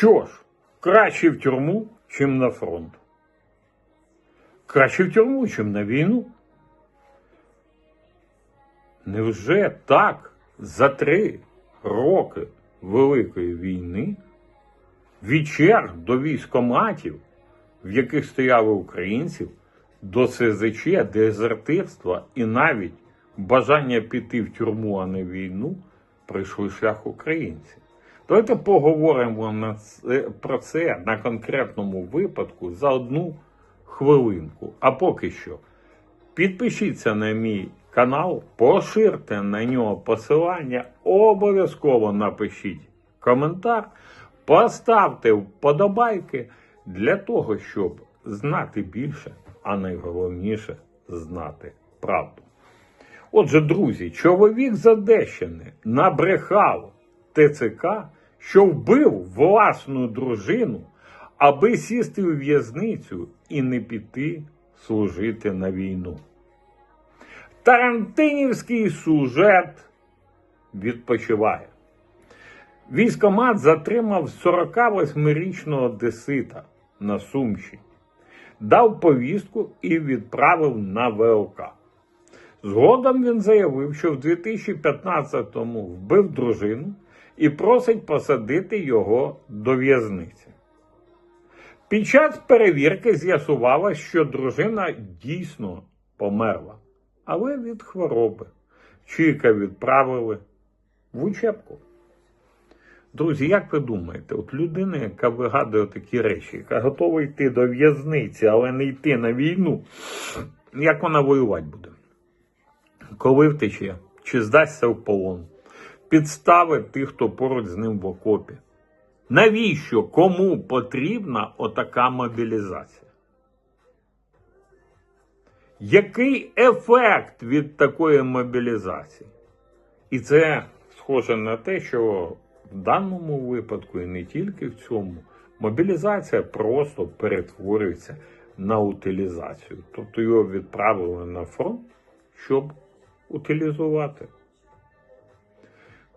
Що ж, краще в тюрму, чим на фронт. Краще в тюрму, чим на війну. Невже так за три роки Великої війни від черг до військоматів, в яких стояли українців, до СЗЧ, дезертирства і навіть бажання піти в тюрму, а не війну, прийшли шлях українців. Давайте поговоримо про це на конкретному випадку за одну хвилинку. А поки що, підпишіться на мій канал, поширте на нього посилання, обов'язково напишіть коментар, поставте вподобайки для того, щоб знати більше, а найголовніше знати правду. Отже, друзі, чоловік з Одещини набрехав ТЦК, що вбив власну дружину, аби сісти у в'язницю і не піти служити на війну. Тарантинівський сюжет відпочиває. Військомат затримав 48-річного одесита на Сумщині, дав повістку і відправив на ВЛК. Згодом він заявив, що в 2015-му вбив дружину і просить посадити його до в'язниці. Під час перевірки з'ясувалось, що дружина дійсно померла, але від хвороби. Чіка відправили в учебку. Друзі, як ви думаєте, от людина, яка вигадує такі речі, яка готова йти до в'язниці, але не йти на війну, як вона воювати буде? Коли втече, чи здасться в полон, підстави тих, хто поруч з ним в окопі. Навіщо кому потрібна отака мобілізація? Який ефект від такої мобілізації? І це схоже на те, що в даному випадку, і не тільки в цьому, мобілізація просто перетворюється на утилізацію. Тобто його відправили на фронт, щоб утилізувати.